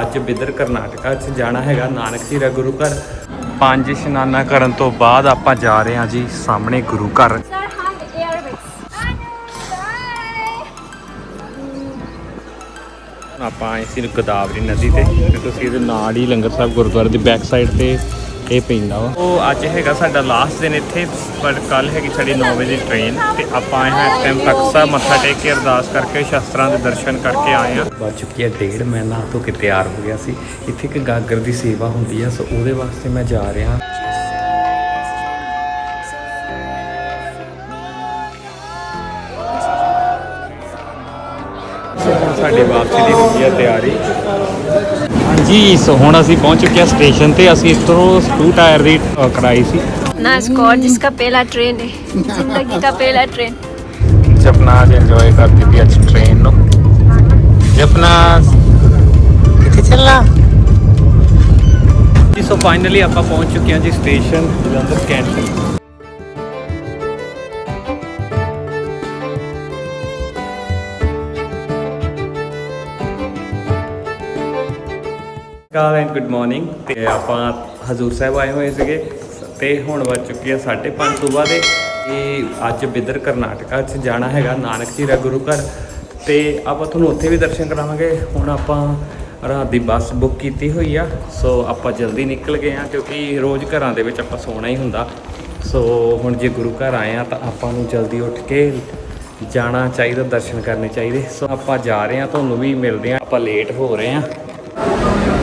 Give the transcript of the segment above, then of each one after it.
ਅੱਜ ਬਿਦਰ ਕਰਨਾਟਕਾ 'ਚ ਜਾਣਾ ਹੈਗਾ ਨਾਨਕ ਝੀਰਾ ਗੁਰੂ ਘਰ ਪੰਜ ਇਸ਼ਨਾਨਾ ਕਰਨ ਤੋਂ ਬਾਅਦ ਆਪਾਂ ਜਾ ਰਹੇ ਹਾਂ ਜੀ ਸਾਹਮਣੇ ਗੁਰੂ ਘਰ. ਆਪਾਂ ਆਏ ਸੀ ਗੋਦਾਵਰੀ ਨਦੀ ਤੇ ਤੇ ਤੁਸੀਂ ਇਹਦੇ ਨਾਲ ਹੀ ਲੰਗਰ ਸਾਹਿਬ ਗੁਰਦੁਆਰੇ ਦੀ ਬੈਕ ਸਾਈਡ ਤੇ ਇਹ ਪੈਂਦਾ ਵਾ ਉਹ। ਅੱਜ ਹੈਗਾ ਸਾਡਾ ਲਾਸਟ ਦਿਨ ਇੱਥੇ ਪਰ ਕੱਲ ਹੈਗੀ ਸਾਡੀ 9 ਵਜੇ ਦੀ ਟ੍ਰੇਨ ਤੇ ਆਪਾਂ ਆਏ ਹਾਂ ਇਸ ਟਾਈਮ ਤੱਕ ਸਾਹਿਬ ਮੱਥਾ ਟੇਕ ਕੇ ਅਰਦਾਸ ਕਰਕੇ ਸ਼ਸਤਰਾਂ ਦੇ ਦਰਸ਼ਨ ਕਰਕੇ ਆਏ ਹਾਂ। ਵੱਜ ਚੁੱਕੀ ਹੈ ਡੇਢ ਮੈਂ ਨਹਾ ਧੋ ਕੇ ਤਿਆਰ ਹੋ ਗਿਆ ਸੀ। ਇੱਥੇ ਇੱਕ ਗਾਗਰ ਦੀ ਸੇਵਾ ਹੁੰਦੀ ਆ ਸੋ ਉਹਦੇ ਵਾਸਤੇ ਮੈਂ ਜਾ ਰਿਹਾ। ਸੋ ਸਾਡੀ ਵਾਪਸੀ ਦੀ ਹੋ ਗਈ ਹੈ ਤਿਆਰੀ। ਹਾਂਜੀ ਸੋ ਹੁਣ ਅਸੀਂ ਪਹੁੰਚ ਚੁੱਕੇ ਹਾਂ ਸਟੇਸ਼ਨ ਤੇ ਅਸੀਂ ਇੱਥੋਂ ਸਕੂ ਟਾਇਰ ਦੀ ਅ, ਕਰਾਈ ਸੀ ना स्कॉट जिसका पहला ट्रेन है जिंदगी का पहला ट्रेन ਜਪਨਾ ਇੰਜੋਏ ਕਰਦੀ ਪਈ ਅੱਜ ਟ੍ਰੇਨ ਨੂੰ ਜਪਨਾ ਕਿੱਥੇ ਚੱਲਣਾ ਜੀ ਸੋ ਫਾਈਨਲੀ ਆਪਾਂ ਪਹੁੰਚ ਚੁੱਕੇ ਹਾਂ ਜੀ station Jalandhar canteen call and good morning ਤੇ ਆਪਾਂ ਹਜ਼ੂਰ ਸਾਹਿਬ ਆਏ ਹੋਏ ਸੀਗੇ। ਤੇ ਹੁਣ ਵੱਜ ਚੁੱਕੀ ਹੈ 5:30 ਸਵੇਰ ਦੇ ਇਹ ਅੱਜ ਬਿਦਰ ਕਰਨਾਟਕਾ 'ਚ ਜਾਣਾ ਹੈਗਾ, ਨਾਨਕ ਜੀ ਦਾ ਗੁਰੂ ਘਰ। ਤੇ ਆਪਾਂ ਤੁਹਾਨੂੰ ਉੱਥੇ ਵੀ ਦਰਸ਼ਨ ਕਰਾਵਾਂਗੇ। ਹੁਣ ਆਪਾਂ ਰਾਤ ਦੀ ਬੱਸ ਬੁੱਕ ਕੀਤੀ ਹੋਈ ਆ। ਸੋ ਆਪਾਂ ਜਲਦੀ ਨਿਕਲ ਗਏ ਆ, ਕਿਉਂਕਿ ਰੋਜ਼ ਘਰਾਂ ਦੇ ਵਿੱਚ ਆਪਾਂ ਸੋਣਾ ਹੀ ਹੁੰਦਾ। ਸੋ ਹੁਣ ਜੇ ਗੁਰੂ ਘਰ ਆਏ ਆ, ਤਾਂ ਆਪਾਂ ਨੂੰ ਜਲਦੀ ਉੱਠ ਕੇ ਜਾਣਾ ਚਾਹੀਦਾ, ਦਰਸ਼ਨ ਕਰਨੇ ਚਾਹੀਦੇ। ਸੋ ਆਪਾਂ ਜਾ ਰਹੇ ਆ, ਤੁਹਾਨੂੰ ਵੀ ਮਿਲਦੇ ਆ। ਆਪਾਂ ਲੇਟ ਹੋ ਰਹੇ ਆ।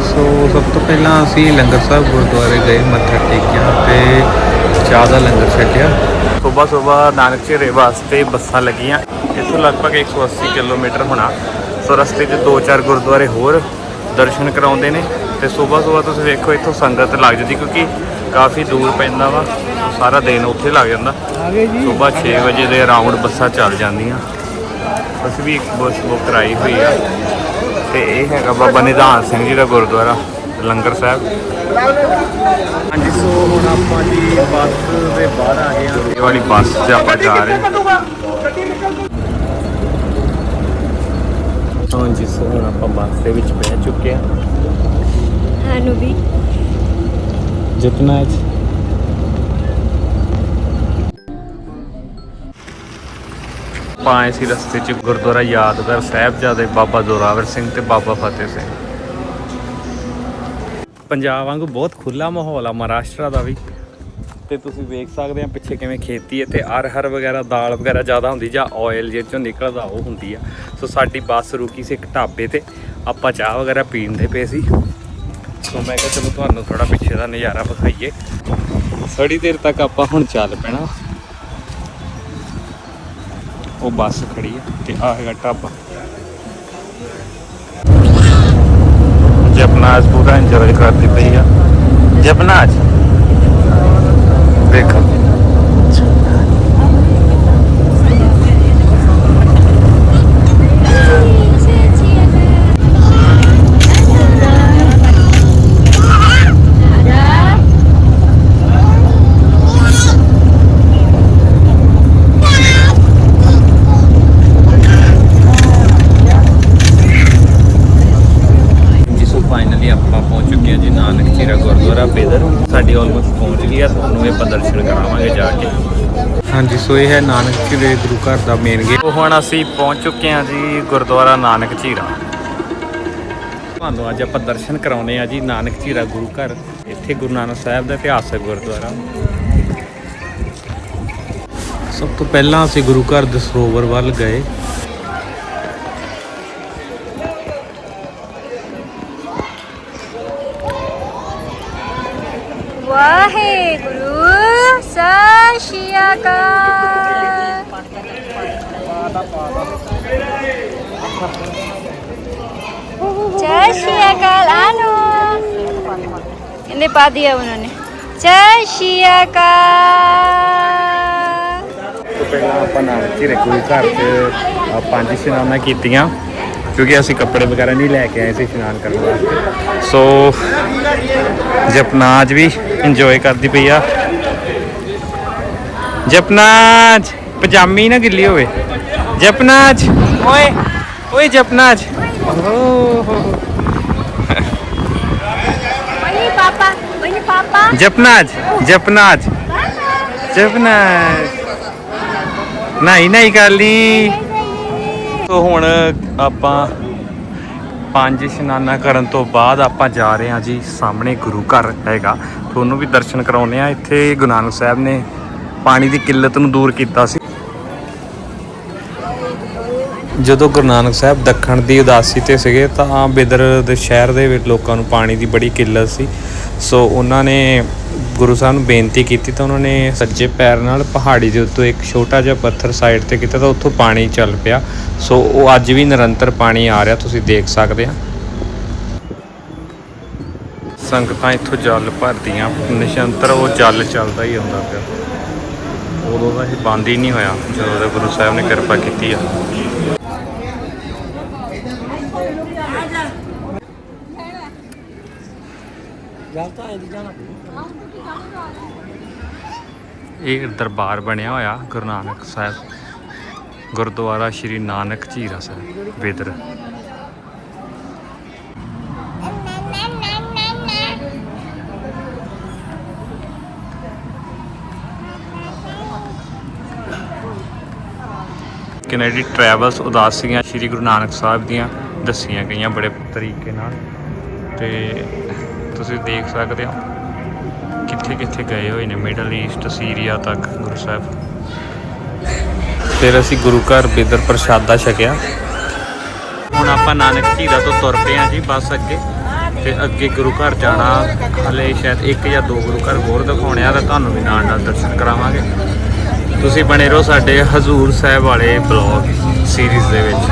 ਸੋ ਸਭ ਤੋਂ ਪਹਿਲਾਂ ਅਸੀਂ ਲੰਗਰ ਸਾਹਿਬ ਗੁਰਦੁਆਰੇ ਗਏ, ਮੱਥਾ ਟੇਕਿਆ ਤੇ ਚਾਹ ਦਾ ਲੰਗਰ ਛਕਿਆ। ਸਵੇਰ ਸਵੇਰ ਨਾਨਕ ਝੀਰੇ ਵਾਸਤੇ ਬੱਸਾਂ ਲੱਗੀਆਂ। ਇੱਥੋਂ ਲਗਭਗ 180 ਕਿਲੋਮੀਟਰ ਹੋਣਾ। ਸੋ ਰਸਤੇ 'ਚ ਦੋ ਚਾਰ ਗੁਰਦੁਆਰੇ ਹੋਰ ਦਰਸ਼ਨ ਕਰਾਉਂਦੇ ਨੇ। ਤੇ ਸਵੇਰ ਸਵੇਰ ਤੁਸੀਂ ਵੇਖੋ ਇੱਥੋਂ ਸੰਗਤ ਲੱਗ ਜਾਂਦੀ ਕਿਉਂਕਿ ਕਾਫੀ ਦੂਰ ਪੈਂਦਾ ਵਾ। ਸਾਰਾ ਦਿਨ ਉੱਥੇ ਲੱਗ ਜਾਂਦਾ। ਸਵੇਰ 6 ਵਜੇ ਦੇ ਅਰਾਊਂਡ ਬੱਸਾਂ ਚੱਲ ਜਾਂਦੀਆਂ। ਅਸੀਂ ਵੀ ਇੱਕ ਬੱਸ ਬੁੱਕ ਕਰਾਈ ਹੋਈ ਆ। ਤੇ ਇਹ ਹੈਗਾ ਬਾਬਾ ਨਿਧਾਨ ਸਿੰਘ ਜੀ ਦਾ ਗੁਰਦੁਆਰਾ ਲੰਗਰ ਸਾਹਿਬ। ਹਾਂਜੀ ਸੋ ਹੁਣ ਆਪਾਂ ਜੀ ਬੱਸ ਦੇ ਬਾਹਰ ਆ ਗਏ ਹਾਂ। ਇਹ ਵਾਲੀ ਬੱਸ 'ਤੇ ਆਪਾਂ ਜਾ ਰਹੇ ਹਾਂ। ਹਾਂਜੀ ਸੋ ਹੁਣ ਆਪਾਂ ਬੱਸ ਦੇ ਵਿੱਚ ਬਹਿ ਚੁੱਕੇ ਹਾਂ। ਸਾਨੂੰ ਵੀ ਜਿਤਨਾ ਅੱਜ ਆਪਾਂ ਪਾਏ ਸੀ ਰਸਤੇ 'ਚ ਗੁਰਦੁਆਰਾ ਯਾਦਗਾਰ ਸਾਹਿਬਜ਼ਾਦੇ ਬਾਬਾ ਜ਼ੋਰਾਵਰ ਸਿੰਘ ਤੇ ਬਾਬਾ ਫਤਿਹ ਸਿੰਘ। ਪੰਜਾਬ ਵਾਂਗੂ ਬਹੁਤ ਖੁੱਲਾ ਮਾਹੌਲ ਆ, ਮਹਾਰਾਸ਼ਟਰ ਦਾ ਵੀ। ਤੇ ਤੁਸੀਂ ਵੇਖ ਸਕਦੇ ਆ ਪਿੱਛੇ ਕਿਵੇਂ ਖੇਤੀ ਹੈ ਤੇ ਅਰਹਰ ਵਗੈਰਾ, ਦਾਲ ਵਗੈਰਾ ਜ਼ਿਆਦਾ ਹੁੰਦੀ ਜਾਂ ਆਇਲ ਜਿਹਦੇ ਚੋਂ ਨਿਕਲਦਾ ਉਹ ਹੁੰਦੀ ਆ। ਸੋ ਸਾਡੀ ਬੱਸ ਰੁਕੀ ਸੀ ਇੱਕ ਢਾਬੇ ਤੇ, ਆਪਾਂ ਚਾਹ ਵਗੈਰਾ ਪੀਂਦੇ ਪਏ ਸੀ। ਸੋ ਮੈਂ ਕਿਹਾ ਚਲੋ ਤੁਹਾਨੂੰ ਥੋੜਾ ਪਿੱਛੇ ਦਾ ਨਜ਼ਾਰਾ ਵਿਖਾਈਏ। ਥੋੜੀ ਦੇਰ ਤੱਕ ਆਪਾਂ ਹੁਣ ਚੱਲ ਪੈਣਾ। ਉਹ ਬੱਸ ਖੜੀ ਹੈ ਤੇ ਆ ਹੈਗਾ ਢਾਬਾ। ਜਪਨਾਜ ਪੂਰਾ ਇੰਜੋਏ ਕਰਦੀ ਪਈ ਆ। ਜਪਨਾਜ ਦੇਖੋ ਜੀ ਸੋ ਫਾਈਨਲੀ ਆਪਾਂ ਪਹੁੰਚ ਚੁੱਕੇ ਹਾਂ ਜੀ ਨਾਨਕ ਚੀਰਾ ਗੁਰਦੁਆਰਾ ਬੇਦਰ ਸਾਡੀ ਆਲਮੋਸਟ ਪਹੁੰਚ ਗਈ ਆ ਤੁਹਾਨੂੰ ਇਹ ਆਪਾਂ ਦਰਸ਼ਨ ਕਰਾਵਾਂਗੇ ਜਾ ਕੇ ਹਾਂਜੀ ਸੋ ਇਹ ਹੈ ਨਾਨਕ ਦੇ ਗੁਰੂ ਘਰ ਦਾ ਮੇਨ ਗੇਟ ਹੁਣ ਅਸੀਂ ਪਹੁੰਚ ਚੁੱਕੇ ਹਾਂ ਜੀ ਗੁਰਦੁਆਰਾ ਨਾਨਕ ਝੀਰਾ। ਤੁਹਾਨੂੰ ਅੱਜ ਆਪਾਂ ਦਰਸ਼ਨ ਕਰਾਉਨੇ ਆ ਜੀ ਨਾਨਕ ਝੀਰਾ ਗੁਰੂ ਘਰ। ਇੱਥੇ ਗੁਰੂ ਨਾਨਕ ਸਾਹਿਬ ਦਾ ਇਤਿਹਾਸਕ ਗੁਰਦੁਆਰਾ। ਸਭ ਤੋਂ ਪਹਿਲਾਂ ਅਸੀਂ ਗੁਰੂ ਘਰ ਦੇ ਸਰੋਵਰ ਵੱਲ ਗਏ। इन्हें पा दिया उन्होंने जय श्री अकाल ਤੋਂ ਪਹਿਲਾਂ ਆਪਾਂ ਨਾਨਕ ਝੀਰੇ ਗੁਰੂ ਘਰ 'ਚ ਅ, ਪੰਜ ਇਸ਼ਨਾਨਾਂ ਕੀਤੀਆਂ ਕਿਉਂਕਿ ਅਸੀਂ ਕੱਪੜੇ ਵਗੈਰਾ ਨਹੀਂ ਲੈ ਕੇ ਆਏ ਸੀ ਇਸ਼ਨਾਨ ਕਰਨ ਵਾਸਤੇ ਸੋ ਜਪਨਾਜ ਵੀ ਇੰਜੋਏ ਕਰਦੀ ਪਈ ਆ ਜਪਨਾਜ ਪਜਾਮੀ ਨਾ ਗਿੱਲੀ ਹੋਵੇ ਜਪਨਾਜ ਓਏ ਓਏ ਜਪਨਾਜ ਓਹ ਜਪਨਾਜ ਜਪਨਾਜ ਜਪਨਾਜ। ਨਹੀਂ ਨਹੀਂ ਕਰ ਲਈ। ਤੋ ਹੁਣ ਆਪਾਂ ਪੰਜ ਇਸ਼ਨਾਨਾ ਕਰਨ ਤੋਂ ਬਾਅਦ ਆਪਾਂ ਜਾ ਰਹੇ ਹਾਂ ਜੀ ਸਾਹਮਣੇ ਗੁਰੂ ਘਰ ਹੈਗਾ। ਤੁਹਾਨੂੰ ਵੀ ਦਰਸ਼ਨ ਕਰਾਉਨੇ ਆ ਇੱਥੇ ਗੁਰੂ ਨਾਨਕ ਸਾਹਿਬ ਨੇ ਪਾਣੀ ਦੀ ਕਿੱਲਤ ਨੂੰ ਦੂਰ ਕੀਤਾ ਸੀ। ਜਦੋਂ ਗੁਰੂ ਨਾਨਕ ਸਾਹਿਬ ਦੱਖਣ ਦੀ ਉਦਾਸੀ ਤੇ ਸੀਗੇ ਤਾਂ ਬਿਦਰ ਦੇ ਸ਼ਹਿਰ ਦੇ ਵਿੱਚ ਲੋਕਾਂ ਨੂੰ ਪਾਣੀ ਦੀ ਬੜੀ ਕਿੱਲਤ ਸੀ। ਸੋ ਉਹਨਾਂ ਨੇ ਗੁਰੂ ਸਾਹਿਬ ਨੂੰ ਬੇਨਤੀ ਕੀਤੀ ਤਾਂ ਉਹਨਾਂ ਨੇ ਸੱਜੇ ਪੈਰ ਨਾਲ ਪਹਾੜੀ ਦੇ ਉੱਤੋਂ ਇੱਕ ਛੋਟਾ ਜਿਹਾ ਪੱਥਰ ਸਾਈਡ ਤੇ ਕੀਤਾ ਤਾਂ ਉੱਥੋਂ ਪਾਣੀ ਚੱਲ ਪਿਆ। ਸੋ ਉਹ ਅੱਜ ਵੀ ਨਿਰੰਤਰ ਪਾਣੀ ਆ ਰਿਹਾ, ਤੁਸੀਂ ਦੇਖ ਸਕਦੇ ਆ। ਸੰਗਤਾਂ ਇੱਥੋਂ ਜਲ ਭਰਦੀਆਂ, ਨਿਸ਼ੰਤਰ ਉਹ ਜਲ ਚੱਲਦਾ ਹੀ ਹੁੰਦਾ ਪਿਆ। ਉਦੋਂ ਦਾ ਇਹ ਬੰਦ ਹੀ ਨਹੀਂ ਹੋਇਆ, ਜਦੋਂ ਦਾ ਗੁਰੂ ਸਾਹਿਬ ਨੇ ਕਿਰਪਾ ਕੀਤੀ ਆ। ਇਹ ਦਰਬਾਰ ਬਣਿਆ ਹੋਇਆ, ਗੁਰੂ ਨਾਨਕ ਸਾਹਿਬ। ਗੁਰਦੁਆਰਾ ਸ਼੍ਰੀ ਨਾਨਕ ਝੀਰਾ ਸਾਹਿਬ, ਬੇਦਰ। ਕੈਨੇਡੀ ਟਰੈਵਲਸ ਉਦਾਸੀਆਂ ਸ਼੍ਰੀ ਗੁਰੂ ਨਾਨਕ ਸਾਹਿਬ ਦੀਆਂ ਦੱਸੀਆਂ ਗਈਆਂ ਬੜੇ ਤਰੀਕੇ ਨਾਲ। ਤੇ ਤੁਸੀਂ ਦੇਖ ਸਕਦੇ ਹੋ। ਕਿੱਥੇ ਕਿੱਥੇ ਗਏ ਹੋਏ ਨੇ ਮਿਡਲ ਈਸਟ ਸੀਰੀਆ ਤੱਕ, ਗੁਰੂ ਸਾਹਿਬ। ਫਿਰ ਅਸੀਂ ਗੁਰੂ ਘਰ ਬੇਦਰ ਪ੍ਰਸ਼ਾਦਾ ਛਕਿਆ। ਹੁਣ ਆਪਾਂ ਨਾਨਕ ਝੀਰਾ ਤੋਂ ਤੁਰ ਪਏ ਆ ਜੀ ਬਸ ਅੱਗੇ। ਤੇ ਅੱਗੇ ਗੁਰੂ ਘਰ ਜਾਣਾ, ਹਲੇ ਸ਼ਾਇਦ ਇੱਕ ਜਾਂ ਦੋ ਗੁਰੂ ਘਰ ਹੋਰ ਦਿਖਾਉਣੇ ਆ, ਤਾਂ ਤੁਹਾਨੂੰ ਵੀ ਨਾਲ ਨਾਲ ਦਰਸ਼ਨ ਕਰਾਵਾਂਗੇ। ਤੁਸੀਂ ਬਣੇ ਰਹੋ ਸਾਡੇ ਹਜ਼ੂਰ ਸਾਹਿਬ ਵਾਲੇ ਬਲੌਗ ਸੀਰੀਜ਼ ਦੇ ਵਿੱਚ।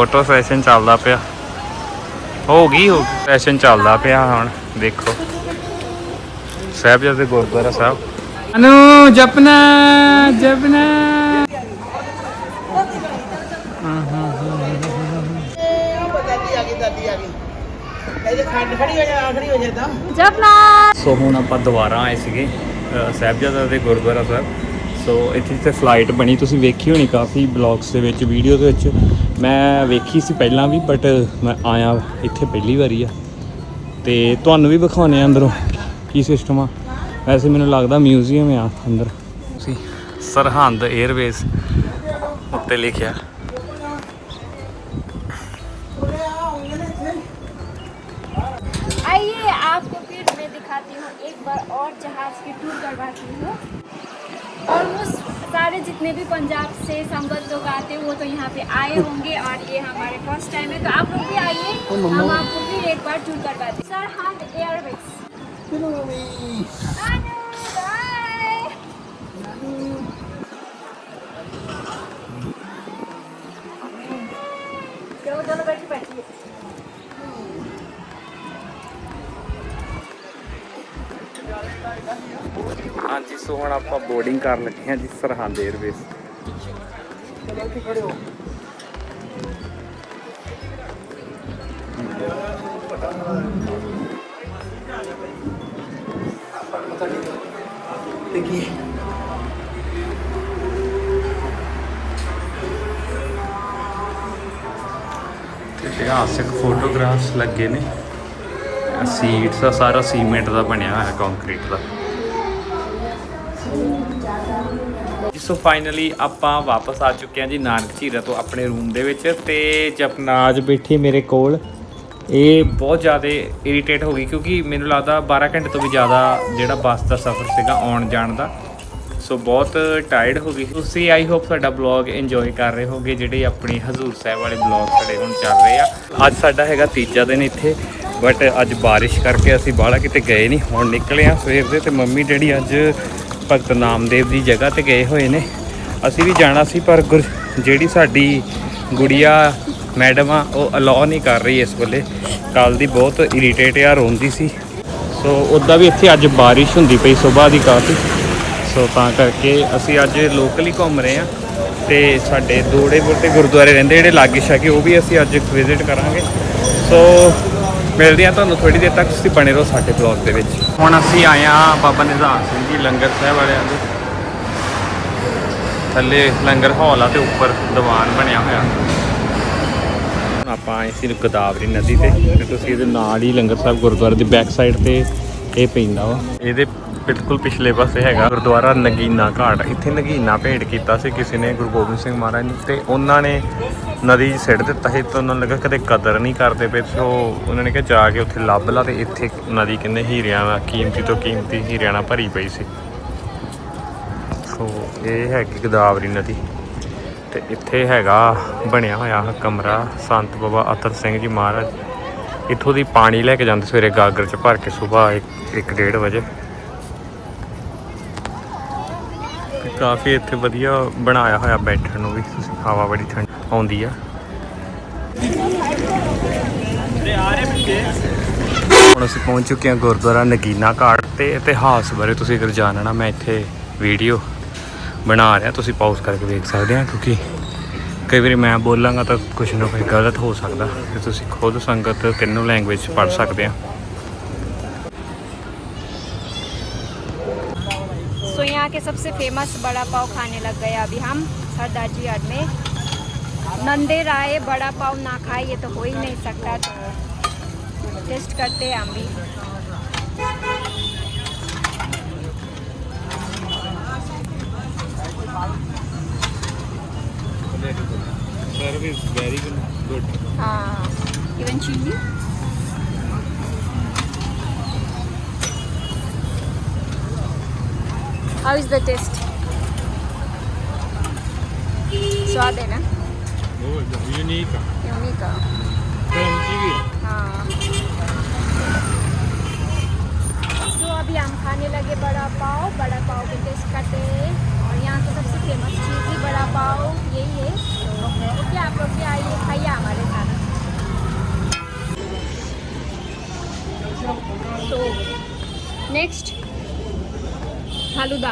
ਫੋਟੋ ਸੈਸ਼ਨ ਚੱਲਦਾ ਪਿਆ। ਹੋ ਗਈ ਹੋ ਸੈਸ਼ਨ ਚੱਲਦਾ ਪਿਆ ਹੁਣ ਦੇਖੋ। ਸਾਹਿਬਜ਼ਾਦੇ ਗੁਰਦੁਆਰਾ ਸਾਹਿਬ। ਅਨੂ ਜਪਨਾ ਜਪਨਾ। ਸੋ ਹੁਣ ਆਪਾਂ ਦੁਬਾਰਾ ਆਏ ਸੀਗੇ ਸਾਹਿਬਜ਼ਾਦਾ ਦੇ ਗੁਰਦੁਆਰਾ ਸਾਹਿਬ। ਸੋ ਇੱਥੇ ਜਿੱਥੇ ਫਲਾਈਟ ਬਣੀ ਤੁਸੀਂ ਵੇਖੀ ਹੋਣੀ ਕਾਫੀ ਬਲੌਗਸ ਦੇ ਵਿੱਚ ਵੀਡੀਓ ਦੇ ਵਿੱਚ। ਮੈਂ ਵੇਖੀ ਸੀ ਪਹਿਲਾਂ ਵੀ ਬਟ ਮੈਂ ਆਇਆ ਇੱਥੇ ਪਹਿਲੀ ਵਾਰੀ ਆ। ਤੇ ਤੁਹਾਨੂੰ ਵੀ ਵਿਖਾਉਣੇ ਆ ਅੰਦਰੋਂ ਕੀ ਸਿਸਟਮ ਆ। ਵੈਸੇ ਮੈਨੂੰ ਲੱਗਦਾ ਮਿਊਜ਼ੀਅਮ ਆ ਅੰਦਰ। ਸੀ ਸਰਹੰਦ 에ਅਰਵੇਜ਼ ਉੱਤੇ ਲਿਖਿਆ। पंजाब से संगत लोग आते हैं वो तो यहाँ पे आए होंगे और ये हमारे फ़र्स्ट टाइम है। तो आप लोग भी आइए हम आपको भी एक बार टूर करवाते सर हम एयरवेज हाँ जी सो हम आप बोर्डिंग कर लगे हैं जी सरहद हाँ, एयरवेज ਸਰਹੰਦ 에ਅਰਵੇਜ਼ ਦੇਖੀਏ ਤੇ ਇਤਿਹਾਸਿਕ ਫੋਟੋਗ੍ਰਾਫਸ ਲੱਗੇ ਨੇ। ਸੀਟਸ ਦਾ ਸਾਰਾ ਸੀਮੈਂਟ ਦਾ ਬਣਿਆ ਹੋਇਆ ਕੰਕਰੀਟ ਦਾ। ਸੋ ਫਾਈਨਲੀ ਆਪਾਂ ਵਾਪਸ ਆ ਚੁੱਕੇ ਹਾਂ ਜੀ ਨਾਨਕ ਝੀਰਾ ਤੋਂ ਆਪਣੇ ਰੂਮ ਦੇ ਵਿੱਚ ਤੇ ਜਪਨਾਜ ਬੈਠੀ ਮੇਰੇ ਕੋਲ। ਇਹ ਬਹੁਤ ਜ਼ਿਆਦਾ ਇਰੀਟੇਟ ਹੋ ਗਈ ਕਿਉਂਕਿ ਮੈਨੂੰ ਲੱਗਦਾ 12 ਘੰਟੇ ਤੋਂ ਵੀ ਜ਼ਿਆਦਾ ਜਿਹੜਾ ਬੱਸ ਦਾ ਸਫ਼ਰ ਸੀਗਾ ਆਉਣ ਜਾਣ ਦਾ। ਸੋ ਬਹੁਤ ਟਾਇਰਡ ਹੋ ਗਈ। ਤੁਸੀਂ ਆਈ ਹੋਪ ਸਾਡਾ ਬਲੌਗ ਇੰਜੋਏ ਕਰ ਰਹੇ ਹੋਗੇ, ਜਿਹੜੇ ਆਪਣੇ ਹਜ਼ੂਰ ਸਾਹਿਬ ਵਾਲੇ ਬਲੌਗ ਸਾਡੇ ਹੁਣ ਚੱਲ ਰਹੇ ਆ। ਅੱਜ ਸਾਡਾ ਹੈਗਾ ਤੀਜਾ ਦਿਨ ਇੱਥੇ ਬਟ ਅੱਜ ਬਾਰਿਸ਼ ਕਰਕੇ ਅਸੀਂ ਬਾਹਲਾ ਕਿਤੇ ਗਏ ਨਹੀਂ। ਹੁਣ ਨਿਕਲੇ ਆ ਸਵੇਰ ਦੇ ਤੇ ਮੰਮੀ ਡੈਡੀ ਅੱਜ ਭਗਤ ਨਾਮਦੇਵ ਦੀ ਜਗ੍ਹਾ ਤੇ ਗਏ ਹੋਏ ਨੇ। ਅਸੀਂ ਵੀ ਜਾਣਾ ਸੀ, ਪਰ ਗੁਰ- ਜਿਹੜੀ ਸਾਡੀ ਗੁੜੀਆ ਮੈਡਮ ਆ, ਉਹ ਅਲਾਉ ਨਹੀਂ ਕਰ ਰਹੀ ਇਸ ਵੇਲੇ। ਕੱਲ ਦੀ ਬਹੁਤ ਇਰੀਟੇਟ ਆ, ਰੋਂਦੀ ਸੀ। ਸੋ ਉੱਦਾਂ ਵੀ ਇੱਥੇ ਅੱਜ ਬਾਰਿਸ਼ ਹੁੰਦੀ ਪਈ ਸਵੇਰ ਦੀ ਕਾਫੀ। ਸੋ ਤਾਂ ਕਰਕੇ ਅਸੀਂ ਅੱਜ ਲੋਕਲੀ ਘੁੰਮ ਰਹੇ ਆ ਤੇ ਸਾਡੇ ਦੋੜੇ ਬੋਟੇ ਗੁਰਦੁਆਰੇ ਰਹਿੰਦੇ ਜਿਹੜੇ ਲਾਗੇ ਛਾਗੇ ਉਹ ਵੀ ਅਸੀਂ ਅੱਜ ਵਿਜ਼ਿਟ ਕਰਾਂਗੇ। ਸੋ ਮਿਲਦੇ ਆ ਤੁਹਾਨੂੰ ਥੋੜੀ ਦੇਰ ਤੱਕ ਤੁਸੀਂ ਬਣੇ ਰਹੋ ਸਾਡੇ ਬਲੌਗ ਦੇ ਵਿੱਚ। ਹੁਣ ਅਸੀਂ ਆਏ ਆ ਬਾਬਾ ਨਿਧਾਨ ਸਿੰਘ ਜੀ ਲੰਗਰ ਸਾਹਿਬ ਵਾਲਿਆਂ ਦੇ। ਥੱਲੇ ਲੰਗਰ ਹਾਲ ਆ ਤੇ ਉੱਪਰ ਦੀਵਾਨ ਬਣਿਆ ਹੋਇਆ। ਆਪਾਂ ਆਏ ਸੀ ਗੋਦਾਵਰੀ ਨਦੀ ਤੇ ਤੇ ਤੁਸੀਂ ਇਹਦੇ ਨਾਲ ਹੀ ਲੰਗਰ ਸਾਹਿਬ ਗੁਰਦੁਆਰੇ ਦੀ ਬੈਕ ਸਾਈਡ ਤੇ ਇਹ ਪੈਂਦਾ ਵਾ। ਇਹਦੇ ਬਿਲਕੁਲ ਪਿਛਲੇ ਪਾਸੇ ਹੈਗਾ। ਗੁਰਦੁਆਰਾ ਨਗੀਨਾ ਘਾਟ। ਇੱਥੇ ਨਗੀਨਾ ਭੇਟ ਕੀਤਾ ਸੀ ਕਿਸੇ ਨੇ, ਗੁਰੂ ਗੋਬਿੰਦ ਸਿੰਘ ਮਹਾਰਾਜ ਨੂੰ। ਤੇ ਉਹਨਾਂ ਨੇ ਨਦੀ ਸਿੱਟ ਦਿੱਤਾ ਸੀ ਤੇ ਉਹਨਾਂ ਨੂੰ ਲੱਗਾ ਕਦੇ ਕਦਰ ਨਹੀਂ ਕਰਦੇ ਪਏ। ਸੋ ਉਹਨਾਂ ਨੇ ਕਿਹਾ ਜਾ ਕੇ ਉੱਥੇ ਲੱਭ ਲਾ ਤੇ ਇੱਥੇ ਨਦੀ ਕਿੰਨੇ ਹੀਰਿਆਂ ਦਾ ਕੀਮਤੀ ਤੋਂ ਕੀਮਤੀ ਹੀਰਿਆਂ ਨਾਲ ਭਰੀ ਪਈ ਸੀ। ਸੋ, ਇਹ ਹੈਗੀ ਗੋਦਾਵਰੀ ਨਦੀ। ਤੇ ਇੱਥੇ ਹੈਗਾ, ਬਣਿਆ ਹੋਇਆ ਕਮਰਾ ਸੰਤ ਬਾਬਾ ਅਤਰ ਸਿੰਘ ਜੀ ਮਹਾਰਾਜ। ਇੱਥੋਂ ਦੀ ਪਾਣੀ ਲੈ ਕੇ ਜਾਂਦੇ ਸਵੇਰੇ ਗਾਗਰ ਚ ਭਰ ਕੇ ਸਵੇਰ 1:30 ਵਜੇ। ਤੇ ਕਾਫੀ ਇੱਥੇ ਵਧੀਆ ਬਣਾਇਆ ਹੋਇਆ ਬੈਠਣ ਨੂੰ ਵੀ, ਤੁਸੀਂ ਹਵਾ ਬੜੀ ਠੰਡ ਆਉਂਦੀ ਆ। ਹੁਣ ਅਸੀਂ ਪਹੁੰਚ ਚੁੱਕੇ ਹਾਂ ਗੁਰਦੁਆਰਾ ਨਗੀਨਾ ਘਾਟ ਤੇ ਇਤਿਹਾਸ ਬਾਰੇ ਤੁਸੀਂ ਅਗਰ ਜਾਣਨਾ, ਮੈਂ ਇੱਥੇ ਵੀਡੀਓ ਬਣਾ ਰਿਹਾ, ਤੁਸੀਂ ਪਾਉਜ਼ ਕਰਕੇ ਵੇਖ ਸਕਦੇ ਆ ਕਿਉਂਕਿ ਕਈ ਵਾਰੀ ਮੈਂ ਬੋਲਾਂਗਾ ਤਾਂ ਕੁਝ ਨਾ ਕੁਝ ਗਲਤ ਹੋ ਸਕਦਾ। ਤੇ ਤੁਸੀਂ ਖੁਦ ਸੰਗਤ ਤਿੰਨੋਂ ਲੈਂਗੁਏਜ ਚ ਪੜ੍ਹ ਸਕਦੇ ਆ के सबसे फ़ेमस बड़ा पाव खाने लग गए अभी हम सरदारजी हाट में। नंदे राय बड़ा पाव ना खाए ये तो हो ही नहीं सकता। टेस्ट करते हैं हम भी। सर्विस वेरी गुड हाँ even chilli how is the taste स्वाद है ना यूनिक यूनिक हाँ अभी हम खाने लगे बड़ा पाव बड़ा पाव के टेस्ट करते हैं और यहाँ सबसे फ़ेमस चीज़ ही बड़ा पाव यही है आप आइए खाइए हमारे तो next falooda.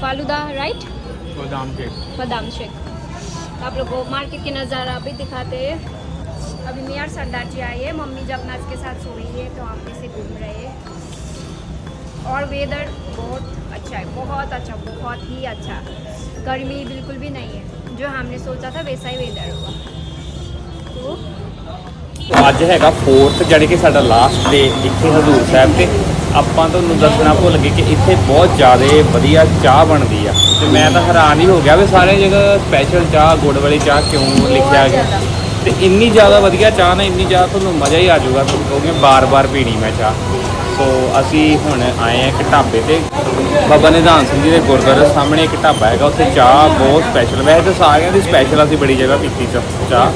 Falooda right badam shake. तो आप लोगों को मार्केट के नज़ारा भी दिखाते हैं। अभी मेयर सरदार जी आई है मम्मी जबनाज के साथ सो रही है तो आप इसे घूम रहे हैं। और वेदर बहुत अच्छा है बहुत अच्छा बहुत ही अच्छा। गर्मी बिल्कुल भी नहीं है। जो हमने सोचा था वैसा ही वेदर हुआ तो ਅੱਜ ਹੈਗਾ 4th ਜਾਨੀ ਕਿ ਸਾਡਾ ਲਾਸਟ ਡੇ ਇੱਥੇ ਹਜ਼ੂਰ ਸਾਹਿਬ ਤੇ। ਆਪਾਂ ਤੁਹਾਨੂੰ ਦੱਸਣਾ ਭੁੱਲ ਗਏ ਕਿ ਇੱਥੇ ਬਹੁਤ ਜ਼ਿਆਦਾ ਵਧੀਆ ਚਾਹ ਬਣਦੀ ਆ। ਤੇ ਮੈਂ ਤਾਂ ਹੈਰਾਨ ਹੀ ਹੋ ਗਿਆ ਵੀ ਸਾਰੇ ਜਗ੍ਹਾ ਸਪੈਸ਼ਲ ਚਾਹ ਗੁੜ ਵਾਲੀ ਚਾਹ ਕਿਉਂ ਲਿਖਿਆ ਗਿਆ। ਤੇ ਇੰਨੀ ਜ਼ਿਆਦਾ ਵਧੀਆ ਚਾਹ ਨਾ ਇੰਨੀ ਜ਼ਿਆਦਾ ਤੁਹਾਨੂੰ ਮਜ਼ਾ ਹੀ ਆ ਜਾਊਗਾ ਤੁਸੀਂ ਕਹੋਗੇ ਬਾਰ-ਬਾਰ ਪੀਣੀ ਮੈਂ ਚਾਹ। ਸੋ ਅਸੀਂ ਹੁਣ ਆਏ ਆ ਇੱਕ ਢਾਬੇ ਤੇ। ਬਾਬਾ ਨਿਧਾਨ ਸਿੰਘ ਜੀ ਦੇ ਗੁਰਦੁਆਰੇ ਸਾਹਮਣੇ ਇੱਕ ਢਾਬਾ ਹੈਗਾ ਉੱਥੇ ਚਾਹ ਬਹੁਤ ਸਪੈਸ਼ਲ ਵੈਸੇ ਤਾਂ ਸਾਰਿਆਂ ਦੀ ਸਪੈਸ਼ਲ ਅਸੀਂ ਬੜੀ ਜਗ੍ਹਾ ਪੀਤੀ ਚਾਹ।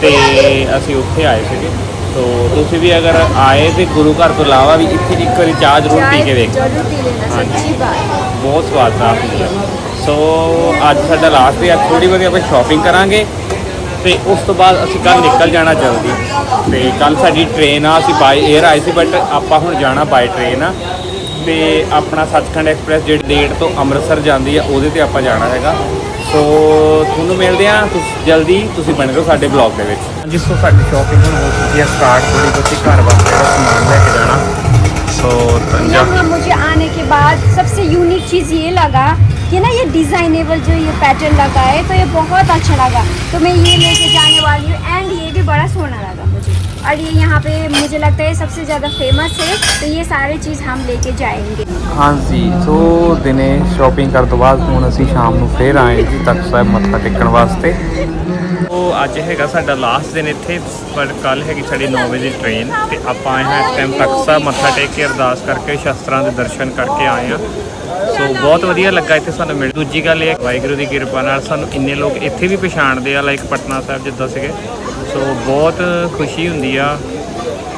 ਤੇ ਅਸੀਂ ਉੱਥੇ ਆਏ ਸੀਗੇ। ਤੋ ਤੁਸੀਂ ਵੀ ਅਗਰ ਆਏ ਤੇ ਗੁਰੂ ਘਰ ਤੋਂ ਇਲਾਵਾ ਵੀ ਇੱਥੇ ਇੱਕ ਵਾਰੀ ਚਾਹ ਜ਼ਰੂਰ ਪੀ ਕੇ ਦੇਖੋ ਜ਼ਰੂਰ ਪੀ ਲੈਣਾ ਸੱਚੀ ਬਾਤ। ਬਹੁਤ ਸਵਾਦ ਦਾ ਸੋ ਅੱਜ ਸਾਡਾ ਲਾਸਟ ਡੇ ਆ ਥੋੜੀ ਬਹੁਤੀ ਆਪਾਂ ਸ਼ਾਪਿੰਗ ਕਰਾਂਗੇ। ਤੇ ਉਸ ਤੋਂ ਬਾਅਦ ਅਸੀਂ ਕੱਲ ਨਿਕਲ ਜਾਣਾ ਜਲਦੀ। ਤੇ ਕੱਲ ਸਾਡੀ ਟ੍ਰੇਨ ਆ ਅਸੀਂ ਬਾਈ 에ਅਰ ਆਏ ਸੀ ਬਟ ਆਪਾਂ ਹੁਣ ਜਾਣਾ ਬਾਈ ਟ੍ਰੇਨ ਆ। ਤੇ ਆਪਣਾ ਸੱਚਖੰਡ ਐਕਸਪ੍ਰੈਸ ਜਿਹੜੀ ਡੇਟ ਤੋਂ ਅੰਮ੍ਰਿਤਸਰ ਜਾਂਦੀ ਆ ਉਹਦੇ ਤੇ ਆਪਾਂ ਜਾਣਾ ਹੈਗਾ। ਸੋ ਤੁਹਾਨੂੰ ਮਿਲਦੇ ਆ ਤੁਸੀਂ ਜਲਦੀ ਤੁਸੀਂ ਬਣੇ ਰਹੋ ਸਾਡੇ ਬਲੌਗ ਦੇ ਵਿੱਚ ਜਿਸ ਤੋਂ ਸਾਡੀ ਸ਼ਾਪਿੰਗ ਹੁਣ ਹੋ ਚੁੱਕੀ ਹੈ ਸਟਾਰਟ ਥੋੜੀ ਬਹੁਤੀ ਘਰ ਵਾਸਤੇ ਦਾ ਸਮਾਨ ਲੈ ਕੇ ਜਾਣਾ ਸੋ ਤੰਜਾ यहाँ मुझे आने के बाद सबसे यूनिक चीज़ ये लगा कि ना ये डिज़ाइनेबल जो ये पैटर्न लगा है तो ये बहुत अच्छा लगा तो मैं ये लेके जाने वाली हूँ एंड ये भी बड़ा सोना लगा मुझे और ये यहाँ पे मुझे लगता है सबसे ज़्यादा फेमस है तो ये सारे चीज़ हम लेके जाएंगे ਹਾਂਜੀ ਸੋ ਦਿਨੇ ਸ਼ਾਪਿੰਗ ਕਰਨ ਤੋਂ ਬਾਅਦ ਹੁਣ ਅਸੀਂ ਸ਼ਾਮ ਨੂੰ ਫੇਰ ਆਏ ਜੀ ਤਖਤ ਸਾਹਿਬ ਮੱਥਾ ਟੇਕਣ ਵਾਸਤੇ ਉਹ ਅੱਜ ਹੈਗਾ ਸਾਡਾ ਲਾਸਟ ਦਿਨ ਇੱਥੇ ਪਰ ਕੱਲ ਹੈਗੀ ਸਾਡੀ 9 ਵਜੇ ਦੀ ਟ੍ਰੇਨ ਤੇ ਆਪਾਂ ਆਏ ਹਾਂ ਇਸ ਟਾਈਮ ਤਖਤ ਸਾਹਿਬ ਮੱਥਾ ਟੇਕ ਕੇ ਅਰਦਾਸ ਕਰਕੇ ਸ਼ਸਤਰਾਂ ਦੇ ਦਰਸ਼ਨ ਕਰਕੇ ਆਏ ਹਾਂ ਸੋ ਬਹੁਤ ਵਧੀਆ ਲੱਗਾ ਇੱਥੇ ਸਾਨੂੰ ਮਿਲ ਦੂਜੀ ਗੱਲ ਇਹ ਹੈ ਵਾਹਿਗੁਰੂ ਦੀ ਕਿਰਪਾ ਨਾਲ ਸਾਨੂੰ ਇੰਨੇ ਲੋਕ ਇੱਥੇ ਵੀ ਪਛਾਣਦੇ ਆ ਲਾਈਕ ਪਟਨਾ ਸਾਹਿਬ ਜਿੱਦਾਂ ਸੀਗੇ ਸੋ ਬਹੁਤ ਖੁਸ਼ੀ ਹੁੰਦੀ ਆ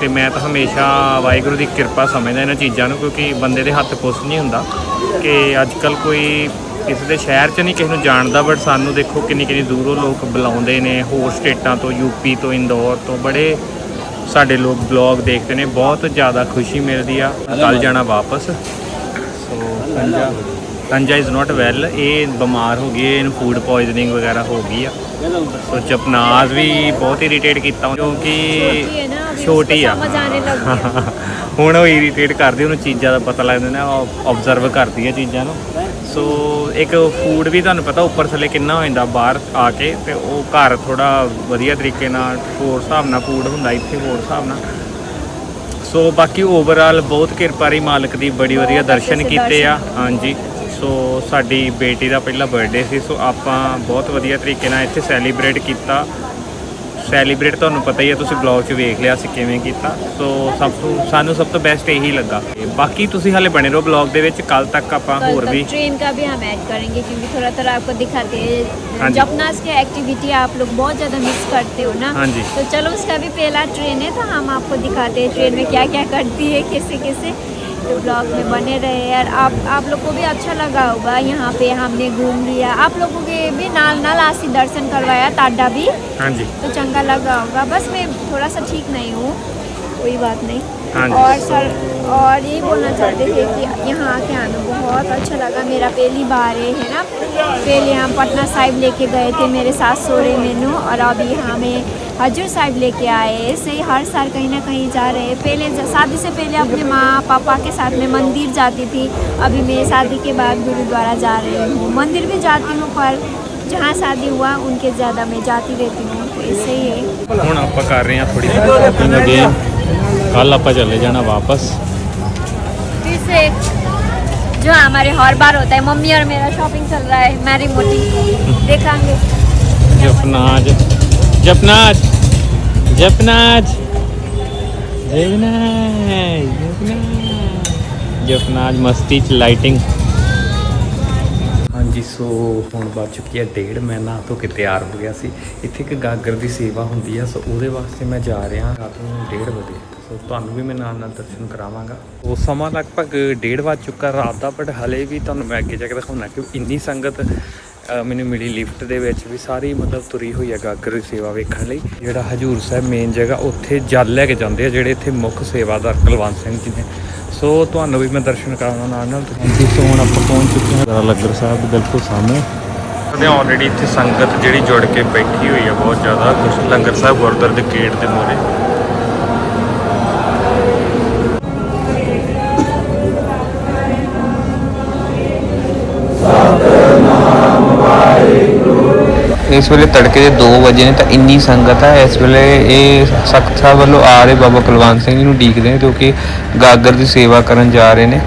ਤੇ ਮੈਂ ਤਾਂ ਹਮੇਸ਼ਾ ਵਾਹਿਗੁਰੂ ਦੀ ਕਿਰਪਾ ਸਮਝਦਾ ਇਹਨਾਂ ਚੀਜ਼ਾਂ ਨੂੰ, ਕਿਉਂਕਿ ਬੰਦੇ ਦੇ ਹੱਥ ਕੁਛ ਨਹੀਂ ਹੁੰਦਾ ਕਿ ਅੱਜ ਕੱਲ ਕੋਈ ਕਿਸੇ ਦੇ ਸ਼ਹਿਰ 'ਚ ਨਹੀਂ ਕਿਸੇ ਨੂੰ ਜਾਣਦਾ ਬਟ ਸਾਨੂੰ ਦੇਖੋ ਕਿੰਨੀ ਕਿੰਨੀ ਦੂਰੋਂ ਲੋਕ ਬੁਲਾਉਂਦੇ ਨੇ, ਹੋਰ ਸਟੇਟਾਂ ਤੋਂ ਯੂਪੀ ਤੋਂ, ਇੰਦੌਰ ਤੋਂ, ਬੜੇ ਸਾਡੇ ਲੋਕ ਬਲੌਗ ਦੇਖਦੇ ਨੇ, ਬਹੁਤ ਜ਼ਿਆਦਾ ਖੁਸ਼ੀ ਮਿਲਦੀ ਆ। ਕੱਲ ਜਾਣਾ ਵਾਪਸ। ਸੋ ਤੰਜਾ ਤੰਜਾ ਇਜ਼ ਨਾਟ ਵੈਲ ਇਹ ਬਿਮਾਰ ਹੋ ਗਈ, ਇਹਨੂੰ ਫੂਡ ਪੋਇਜ਼ਨਿੰਗ ਵਗੈਰਾ ਹੋ ਗਈ ਆ। ਸੋ ਆਪਣਾ ਵੀ ਬਹੁਤ ਇਰੀਟੇਟ ਕੀਤਾ ਕਿਉਂਕਿ ਛੋਟੀ ਆ। ਹੁਣ ਉਹ ਇਰੀਟੇਟ ਕਰਦੀ ਉਹਨੂੰ ਚੀਜ਼ਾਂ ਦਾ ਪਤਾ ਲੱਗਦਾ ਨਾ ਆਬਜ਼ਰਵ ਕਰਦੀ ਆ ਚੀਜ਼ਾਂ ਨੂੰ। ਸੋ ਇੱਕ ਫੂਡ ਵੀ ਤੁਹਾਨੂੰ ਪਤਾ ਉੱਪਰ ਥੱਲੇ ਕਿੰਨਾ ਹੋ ਜਾਂਦਾ ਬਾਹਰ ਆ ਕੇ ਤੇ ਉਹ ਘਰ ਥੋੜਾ ਵਧੀਆ ਤਰੀਕੇ ਨਾਲ ਹੋਰ ਹਿਸਾਬ ਨਾਲ ਫੂਡ ਹੁੰਦਾ ਇੱਥੇ ਹੋਰ ਹਿਸਾਬ ਨਾਲ। ਸੋ ਬਾਕੀ ਓਵਰਆਲ ਬਹੁਤ ਕਿਰਪਾਰੀ ਮਾਲਕ ਦੀ ਬੜੀ ਵਧੀਆ ਦਰਸ਼ਨ ਕੀਤੇ ਆ। ਹਾਂਜੀ। ਸੋ ਸਾਡੀ ਬੇਟੀ ਦਾ ਪਹਿਲਾ ਬਰਥਡੇ ਸੀ ਸੋ ਆਪਾਂ ਬਹੁਤ ਵਧੀਆ ਤਰੀਕੇ ਨਾਲ ਇੱਥੇ ਸੈਲੀਬ੍ਰੇਟ ਕੀਤਾ ਸੈਲੀਬ੍ਰੇਟ ਤੁਹਾਨੂੰ ਪਤਾ ਹੀ ਹੈ ਤੁਸੀਂ ਬਲੌਗ 'ਚ ਵੇਖ ਲਿਆ ਸੀ ਕਿਵੇਂ ਕੀਤਾ ਸੋ ਸਭ ਤੋਂ ਸਾਨੂੰ ਸਭ ਤੋਂ ਬੈਸਟ ਇਹੀ ਲੱਗਾ ਤੇ ਬਾਕੀ ਤੁਸੀਂ ਹਾਲੇ ਬਣੇ ਰਹੋ ਬਲੌਗ ਦੇ ਵਿੱਚ ਕੱਲ ਤੱਕ ਆਪਾਂ कल ਹੋਰ ਵੀ तक ट्रेन का भी हम ऐड करेंगे क्योंकि थोड़ा थोड़ा आपको दिखाते हाँ हैं जी। जपनास की एक्टिविटी आप लोग बहुत ज़्यादा मिस करते हो ना हाँ जी। तो चलो उसका भी पहला ट्रेन है तो हम आपको दिखाते हैं ट्रेन में क्या क्या करती है कैसे कैसे तो ब्लॉग में बने रहे यार आप आप लोग को भी अच्छा लगा होगा यहाँ पे हमने घूम लिया। आप लोगों के भी नाल नाल आसी दर्शन करवाया टाडा भी। ਹਾਂਜੀ तो चंगा लगा होगा। बस मैं थोड़ा सा ठीक नहीं हूँ कोई बात नहीं। हाँ जी। और सर और ये बोलना चाहते थे कि यहाँ आके हमें बहुत अच्छा लगा। मेरा पहली बार है है ना? पहले हम पटना साहिब लेके गए थे मेरे सास सोरे मेनू और अभी हमें हजूर साहब लेके आए ऐसे ही हर साल कहीं ना कहीं जा रहे हैं। पहले शादी से पहले अपने माँ पापा के साथ में मंदिर जाती थी। अभी मैं शादी के बाद गुरुद्वारा जा रही हूँ। मंदिर भी जाती हूँ पर जहाँ शादी हुआ उनके ज़्यादा मैं जाती रहती हूँ। तो ऐसे ही है। कल आप चले जाना वापस फिर से जो हमारे हर बार होता है मम्मी और मेरा शॉपिंग चल रहा है मैरी मोटी। देखांगे। जपनाज जपनाज જપનાજ જપનાજ જપનાજ જપનાજ મસ્તી ਚ ਲਾਈਟਿੰਗ ਹਾਂਜੀ, ਸੋ ਹੁਣ ਬਚ ਚੁੱਕੀ ਹੈ ਡੇਢ, ਮੈਂ ਨਹਾ ਧੋ ਕੇ ਤਿਆਰ ਹੋ ਗਿਆ ਸੀ। ਇੱਥੇ ਇੱਕ ਗਾਗਰ ਦੀ ਸੇਵਾ ਹੁੰਦੀ ਆ, ਸੋ ਉਹਦੇ ਵਾਸਤੇ ਮੈਂ ਜਾ ਰਿਹਾ ਰਾਤ ਨੂੰ 1:30 ਵਜੇ, ਸੋ ਤੁਹਾਨੂੰ ਵੀ ਮੈਂ ਨਾਲ ਨਾਲ ਦਰਸ਼ਨ ਕਰਾਵਾਂਗਾ। ਉਹ ਸਮਾਂ ਲਗਭਗ 1:30 ਵਜ ਚੁੱਕਾ, ਰਾਤ ਦਾ ਬਟ ਹਲੇ ਵੀ ਤੁਹਾਨੂੰ ਮੈਂ ਅੱਗੇ ਜਾ ਕੇ ਦਿਖਾਉਣਾ ਕਿ ਇੰਨੀ ਸੰਗਤ ਮੈਨੂੰ ਮਿਲੀ ਲਿਫਟ ਦੇ ਵਿੱਚ ਵੀ ਸਾਰੀ ਮਤਲਬ ਤੁਰੀ ਹੋਈ ਹੈ ਗਾਗਰ ਦੀ ਸੇਵਾ ਵੇਖਣ ਲਈ। ਜਿਹੜਾ ਹਜੂਰ ਸਾਹਿਬ ਮੇਨ ਜਗ੍ਹਾ, ਉੱਥੇ ਜਲ ਲੈ ਕੇ ਜਾਂਦੇ ਆ, ਜਿਹੜੇ ਇੱਥੇ ਮੁੱਖ ਸੇਵਾਦਾਰ ਕੁਲਵੰਤ ਸਿੰਘ ਜੀ ਨੇ। ਸੋ ਤੁਹਾਨੂੰ ਵੀ ਮੈਂ ਦਰਸ਼ਨ ਕਰਾਉਣਾ ਨਾਲ ਨਾਲ ਹਾਂਜੀ ਸੋ ਹੁਣ ਆਪਾਂ ਪਹੁੰਚ ਚੁੱਕੇ ਹਾਂ ਲੰਗਰ ਸਾਹਿਬ ਦੇ ਬਿਲਕੁਲ ਸਾਹਮਣੇ। ਤੇ ਆਲਰੇਡੀ ਇੱਥੇ ਸੰਗਤ ਜਿਹੜੀ ਜੁੜ ਕੇ ਬੈਠੀ ਹੋਈ ਆ ਬਹੁਤ ਜ਼ਿਆਦਾ, ਕੁਛ ਲੰਗਰ ਸਾਹਿਬ ਗੁਰਦੁਆਰੇ ਦੇ ਗੇਟ ਦੇ ਮੂਹਰੇ। ਇਸ ਵੇਲੇ ਤੜਕੇ ਦੇ 2 ਵਜੇ ਨੇ ਤਾਂ ਇੰਨੀ ਸੰਗਤ ਹੈ ਇਸ ਵੇਲੇ ਇਹ ਸਖਤ ਸਾਹਿਬ ਵੱਲੋਂ ਆ ਰਹੇ ਬਾਬਾ ਕੁਲਵੰਤ ਸਿੰਘ ਜੀ ਨੂੰ ਡੀਕਦੇ ਨੇ ਕਿਉਂਕਿ ਗਾਗਰ ਦੀ ਸੇਵਾ ਕਰਨ ਜਾ ਰਹੇ ਨੇ।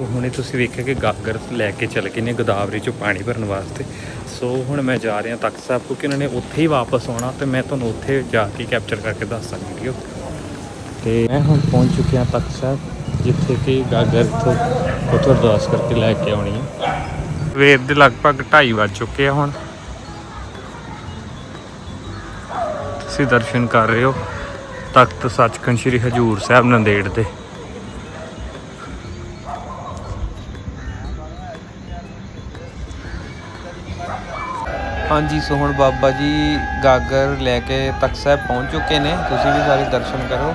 ਹੁਣੇ ਤੁਸੀਂ ਵੇਖਿਆ ਕਿ ਗਾਗਰ ਲੈ ਕੇ ਚਲੇ ਗਏ ਨੇ ਗੋਦਾਵਰੀ ਚੋਂ ਪਾਣੀ ਭਰਨ ਵਾਸਤੇ। ਸੋ ਹੁਣ ਮੈਂ ਜਾ ਰਿਹਾ ਤਖਤ ਸਾਹਿਬ ਕਿਉਂਕਿ ਉਹਨਾਂ ਨੇ ਉੱਥੇ ਹੀ ਵਾਪਸ ਆਉਣਾ ਤੇ ਮੈਂ ਤੁਹਾਨੂੰ ਉੱਥੇ ਜਾ ਕੇ ਕੈਪਚਰ ਕਰਕੇ ਦੱਸਾਂ ਵੀਡੀਓ ਤੇ ਮੈਂ ਹੁਣ ਪਹੁੰਚ ਚੁੱਕਿਆ ਤਖਤ ਸਾਹਿਬ, ਜਿੱਥੇ ਕਿ ਗਾਗਰ ਤੋਂ ਉੱਥੋਂ ਅਰਦਾਸ ਕਰਕੇ ਲੈ ਕੇ ਆਉਣੀ ਹੈ। ਸਵੇਰ ਦੇ ਲਗਭਗ 2:30 ਵੱਜ ਚੁੱਕੇ ਆ ਹੁਣ। ਤੁਸੀਂ ਦਰਸ਼ਨ ਕਰ ਰਹੇ ਹੋ ਤਖਤ ਸੱਚਖੰਡ ਸ੍ਰੀ ਹਜੂਰ ਸਾਹਿਬ ਨੰਦੇੜ ਦੇ। ਹਾਂਜੀ ਸੋ ਹੁਣ ਬਾਬਾ ਜੀ, ਗਾਗਰ ਲੈ ਕੇ ਤਖਤ ਸਾਹਿਬ ਪਹੁੰਚ ਚੁੱਕੇ ਨੇ। ਤੁਸੀਂ ਵੀ ਸਾਰੇ ਦਰਸ਼ਨ ਕਰੋ।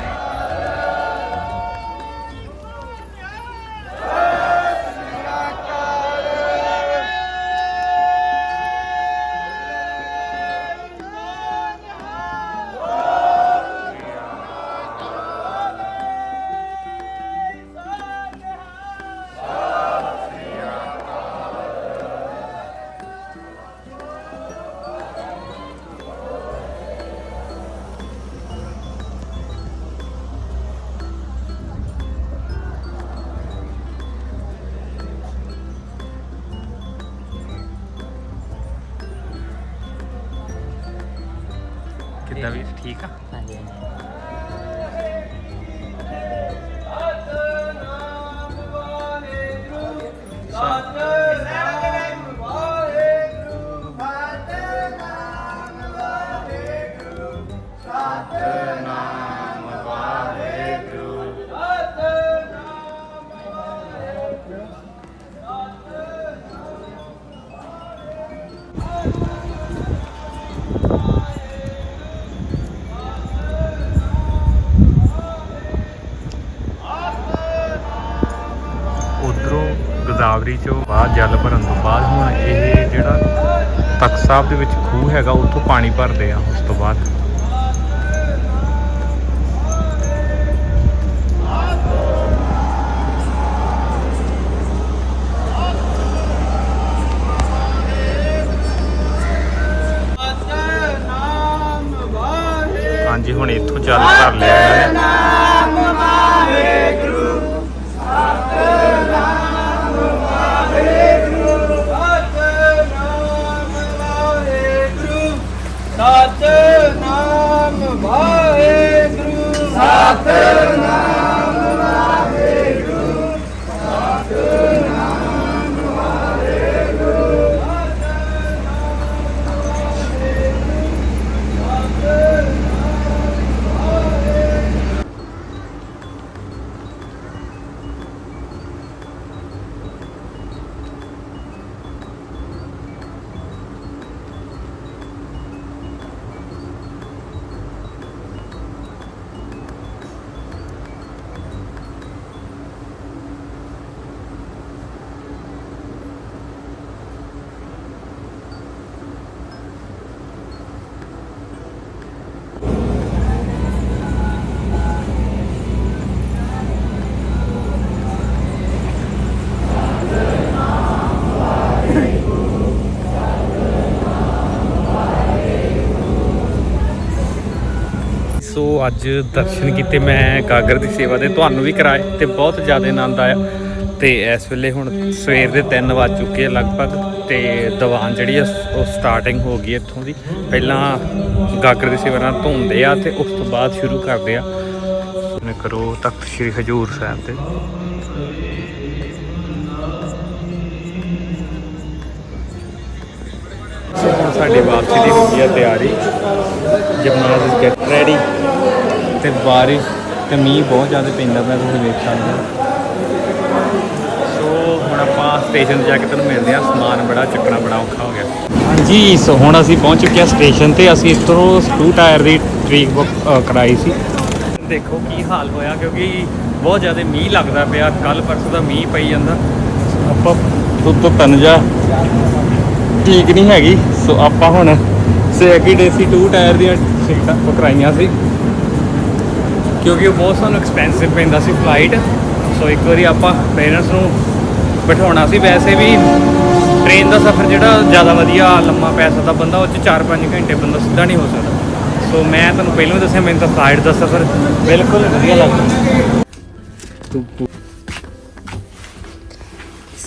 ਗੋਦਾਵਰੀ ਚੋਂ ਬਾਅਦ ਜਲ ਭਰਨ ਤੋਂ ਬਾਅਦ ਹੁਣ ਇਹ ਜਿਹੜਾ ਤਖਤ ਸਾਹਿਬ ਦੇ ਵਿੱਚ ਖੂਹ ਹੈਗਾ ਉੱਥੋਂ ਪਾਣੀ ਭਰਦੇ ਆ ਉਸ ਤੋਂ ਬਾਅਦ। ਹਾਂਜੀ ਹੁਣ ਇੱਥੋਂ ਜਲ ਭਰ ਲਿਆ। ਅੱਜ ਦਰਸ਼ਨ ਕੀਤੇ, ਮੈਂ ਗਾਗਰ ਦੀ ਸੇਵਾ ਦੇ ਤੁਹਾਨੂੰ ਵੀ ਕਰਾਏ ਤੇ ਬਹੁਤ ਜ਼ਿਆਦਾ ਆਨੰਦ ਆਇਆ। ਤੇ ਇਸ ਵੇਲੇ ਹੁਣ ਸਵੇਰ ਦੇ 3 ਵੱਜ ਚੁੱਕੇ ਆ ਲਗਭਗ ਤੇ ਦੀਵਾਨ ਜਿਹੜੀ ਆ, ਉਹ ਸਟਾਰਟਿੰਗ ਹੋ ਗਈ ਇੱਥੋਂ ਦੀ। ਪਹਿਲਾਂ ਗਾਗਰ ਦੀ ਸੇਵਾ ਨਾਲ ਧੋਂਦੇ ਆ ਤੇ ਉਸ ਤੋਂ ਬਾਅਦ ਸ਼ੁਰੂ ਕਰਦੇ ਆ। ਨੇ ਕਰੋ ਤਖਤ ਸ੍ਰੀ ਹਜੂਰ ਸਾਹਿਬ ਤੇ। ਸਾਡੀ ਵਾਪਸੀ ਦੀ ਹੋ ਗਈ ਤਿਆਰੀ। ਜਮਨਾਜ ਇਸ ਗੈਟ ਰੈਡੀ ਤੇ ਬਾਰਿਸ਼ ਤੇ ਮੀਂਹ ਬਹੁਤ ਜ਼ਿਆਦਾ ਪੈਂਦਾ ਪਿਆ, ਤੁਸੀਂ ਵੇਖ ਸਕਦੇ ਹੋ। ਸੋ ਹੁਣ ਆਪਾਂ ਸਟੇਸ਼ਨ 'ਤੇ ਜਾ ਕੇ ਤੁਹਾਨੂੰ ਮਿਲਦੇ ਆ ਸਮਾਨ ਬੜਾ, ਚੱਕਣਾ ਬੜਾ ਔਖਾ ਹੋ ਗਿਆ। ਹਾਂਜੀ, ਸੋ ਹੁਣ ਅਸੀਂ ਪਹੁੰਚ ਚੁੱਕੇ ਆ ਸਟੇਸ਼ਨ ਤੇ। ਅਸੀਂ ਇੱਥੋਂ ਸਕੂ ਟਾਇਰ ਦੀ ਟ੍ਰੀਕ ਬੁੱਕ ਕਰਾਈ ਸੀ। ਦੇਖੋ ਕੀ ਹਾਲ ਹੋਇਆ, ਕਿਉਂਕਿ ਬਹੁਤ ਜ਼ਿਆਦਾ ਮੀਂਹ ਲੱਗਦਾ ਪਿਆ। ਕੱਲ ਪਰਸੋਂ ਦਾ ਮੀਂਹ ਪਈ ਜਾਂਦਾ। ਆਪਾਂ ਦੁੱਧ ਤਨਜਾ ਠੀਕ ਨਹੀਂ ਹੈਗੀ, ਸੋ ਆਪਾਂ ਹੁਣ ਸੇਕੀ ਡੇਸੀ 2 ਟਾਇਰ ਦੀਆਂ ਸੀਟਾਂ ਪਕਰਾਈਆਂ ਸੀ। ਕਿਉਂਕਿ ਉਹ ਬਹੁਤ ਸਾਨੂੰ ਐਕਸਪੈਂਸਿਵ ਪੈਂਦਾ ਸੀ ਫਲਾਈਟ ਸੋ ਇੱਕ ਵਾਰੀ ਆਪਾਂ ਪੇਰੈਂਟਸ ਨੂੰ ਬਿਠਾਉਣਾ ਸੀ। ਵੈਸੇ ਵੀ ਟ੍ਰੇਨ ਦਾ ਸਫ਼ਰ ਜਿਹੜਾ ਜ਼ਿਆਦਾ ਵਧੀਆ ਲੰਮਾ ਪੈ ਸਕਦਾ ਬੰਦਾ, ਉਹ ਚ 4-5 ਘੰਟੇ ਬੰਦਾ ਸਿੱਧਾ ਨਹੀਂ ਹੋ ਸਕਦਾ। ਸੋ ਮੈਂ ਤੁਹਾਨੂੰ ਪਹਿਲਾਂ ਹੀ ਦੱਸਿਆ, ਮੈਨੂੰ ਤਾਂ ਫਲਾਈਟ ਦਾ ਸਫ਼ਰ ਬਿਲਕੁਲ ਵਧੀਆ ਲੱਗਦਾ।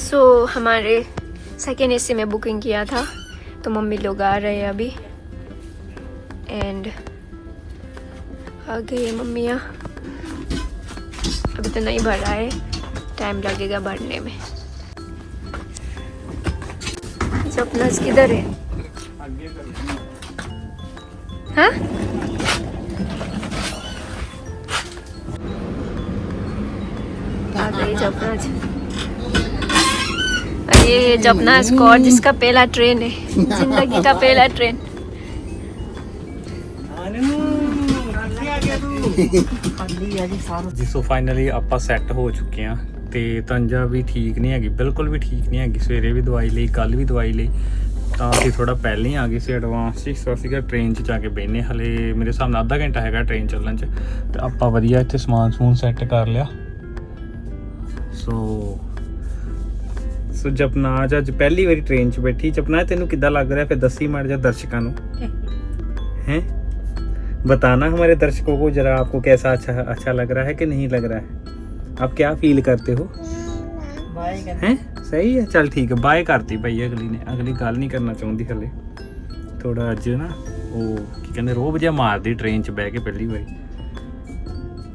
ਸੋ ਹਮਾਰੇ सेकेंड एसी में बुकिंग किया था तो मम्मी लोग आ रहे हैं अभी। एंड आ गई है मम्मियाँ। अभी तो नहीं भरा है टाइम लगेगा भरने में। सपना किधर है? हाँ? आ गई और ये जपना स्कॉट जिसका पहला ट्रेन है जिंदगी का पहला ट्रेन ਜੀ ਸੋ ਫਾਈਨਲੀ ਆਪਾਂ ਸੈੱਟ ਹੋ ਚੁੱਕੇ ਆ ਤੇ ਤੰਜਾ ਵੀ ਠੀਕ ਨਹੀਂ ਹੈਗੀ ਬਿਲਕੁਲ ਵੀ ਠੀਕ ਨਹੀਂ ਹੈਗੀ ਸਵੇਰੇ ਵੀ ਦਵਾਈ ਲਈ ਕੱਲ ਵੀ ਦਵਾਈ ਲਈ ਤਾਂ ਅਸੀਂ ਥੋੜਾ ਪਹਿਲਾਂ ਹੀ ਆ ਗਏ ਸੀ ਐਡਵਾਂਸ 'ਚ ਸੋ ਅਸੀਂ ਕਿਹਾ ਟ੍ਰੇਨ 'ਚ ਜਾ ਕੇ ਬੈਠਨੇ ਹਲੇ ਮੇਰੇ ਹਿਸਾਬ ਨਾਲ ਅੱਧਾ ਘੰਟਾ ਹੈਗਾ ਟ੍ਰੇਨ ਚੱਲਣ 'ਚ ਤੇ ਆਪਾਂ ਵਧੀਆ ਇੱਥੇ ਸਮਾਨ ਸਮੂਨ ਸੈੱਟ ਕਰ ਲਿਆ ਸੋ ਸੋ ਜਪਨਾਜ ਅੱਜ ਪਹਿਲੀ ਵਾਰੀ ਟ੍ਰੇਨ 'ਚ ਬੈਠੀ ਜਪਨਾਜ ਤੈਨੂੰ ਕਿੱਦਾਂ ਲੱਗ ਰਿਹਾ ਫਿਰ ਦੱਸੀ ਮਾੜ ਜਾ ਦਰਸ਼ਕਾਂ ਨੂੰ हैं बताना हमारे दर्शकों को जरा आपको कैसा अच्छा अच्छा लग रहा है कि नहीं लग रहा है आप क्या फील करते हो ਵਾਹਿਗੁਰੂ हैं सही है चल ठीक है बाय करती भाई अगली ने अगली गल नहीं करना चाहती हले थोड़ा अज ना ਉਹ ਕੀ ਕਹਿੰਦੇ ਰੋਬ ਜਿਹਾ ਮਾਰਦੀ ਟ੍ਰੇਨ 'ਚ ਬਹਿ ਕੇ ਪਹਿਲੀ ਵਾਰੀ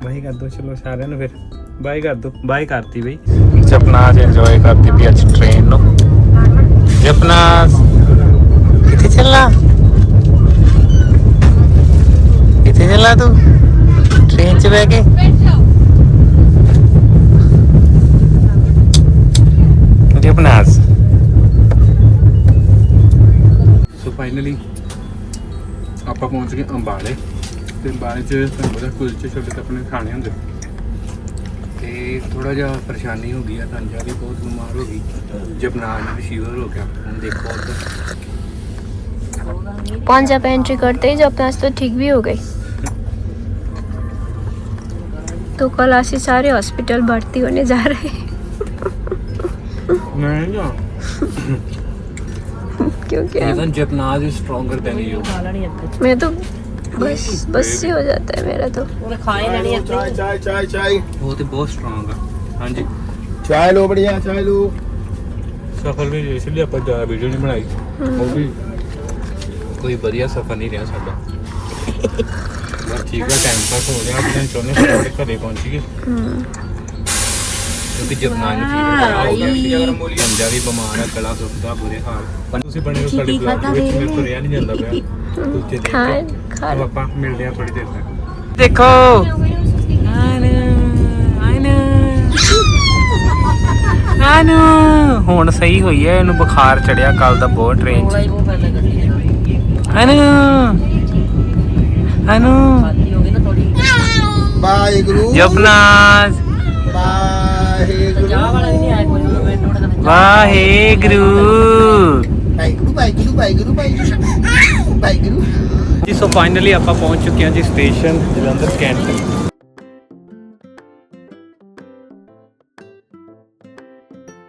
ਬਾਈ ਕਰ ਦੋ ਚਲੋ ਸਾਰਿਆਂ ਨੂੰ ਫਿਰ ਬਾਈ ਕਰ ਦੋ ਬਾਈ ਕਰਤੀ ਬਈ ਜਪਨਾ ਚ ਇੰਜੋਏ ਕਰਦੀ ਵੀ ਅੱਜ ਟ੍ਰੇਨ ਨੂੰ। ਜਪਨਾ ਕਿੱਥੇ ਚੱਲਾ ਕਿੱਥੇ ਚੱਲਾ ਤੂੰ? ਟ੍ਰੇਨ 'ਚ ਬਹਿ ਕੇ? ਜਪਨਾ ਸੋ ਫਾਈਨਲੀ ਆਪਾਂ ਪਹੁੰਚ ਗਏ ਅੰਬਾਲੇ। ਤੇ ਅੰਬਾਲੇ ਚ ਤੁਹਾਨੂੰ ਪਤਾ ਕੁਲਚੇ ਛੋਲੇ ਤਾਂ ਆਪਣੇ ਖਾਣੇ ਹੁੰਦੇ। ਤੇ ਥੋੜਾ ਜਿਹਾ ਪਰੇਸ਼ਾਨੀ ਹੋ ਗਈ ਆ ਤੰਜਾ ਵੀ ਬਹੁਤ ਬਿਮਾਰ ਹੋ ਗਈ ਜਬਨਾਨ ਵੀ ਫੀਵਰ ਹੋ ਗਿਆ ਹੁਣ ਦੇਖੋ ਉੱਧਰ पाँच जब एंट्री करते ही जब अपना तो ठीक भी हो गई तो कल आशी सारे हॉस्पिटल भर्ती होने जा रहे हैं ਨਹੀਂ ਨਾ क्योंकि even ਜਬਨਾਨ is stronger then you मैं तो बस बस ही हो जाता है मेरा तो खाए लेनी है चाय चाय चाय चाय वो तो बहुत स्ट्रांग है हाँ जी चाय लो बढ़िया चाय लो सफल भी इसलिए ਆਪਾਂ ਜਿਆਦਾ ਵੀਡੀਓ ਨਹੀਂ ਬਣਾਈ ਉਹ ਵੀ ਕੋਈ ਵਧੀਆ ਸਫਰ ਨਹੀਂ ਰਿਹਾ ਸਾਡਾ ਬਸ ਠੀਕ ਹੈ ਟਾਈਮ ਪਾਸ ਹੋ ਰਿਹਾ ਆਪਣੇ ਚੋਨੇ ਸਾਡੇ ਘਰੇ ਪਹੁੰਚ ਗਏ ਕਿਉਂਕਿ ਜਰਨਾਨ ਫੀਵਰ ਆ ਹੋ ਗਿਆ ਸੀ ਅਗਰ ਮੋਲੀ ਅੰਜਾ ਵੀ ਬਿਮਾਰ ਹੈ ਗਲਾ ਦੁਖਦਾ ਬੁਰੇ ਹਾਲ ਤੁਸੀਂ ਬਣੇ ਹੋ ਸਾਡੇ ਬਲੌਗ ਵਿੱਚ ਮੇਰੇ ਤੋਂ ਰਿਹਾ ਨਹੀਂ ਜਾਂਦਾ ਪਿਆ ਬੁਖਾਰ ਚੜਿਆ ਕੱਲ ਦਾ ਬਹੁਤ ਟ੍ਰੇਨ ਚ। ਆਨੂ। ਆਨੂ। ਬਾਏ ਗੁਰੂ ਜਪਨਾਸ ਗੁਰੂ ਵਾਹਿਗੁਰੂ। ਵਾਹਿਗੁਰੂ ਵਾਹਿਗੁਰੂ ਵਾਹਿਗੁਰੂ ਵਾਹਿਗੁਰੂ। ਵਾਹਿਗੁਰੂ ਜੀ ਸੋ ਫਾਈਨਲੀ ਆਪਾਂ ਪਹੁੰਚ ਚੁੱਕੇ ਹਾਂ ਜੀ ਸਟੇਸ਼ਨ ਜਲੰਧਰ ਕੈਂਟ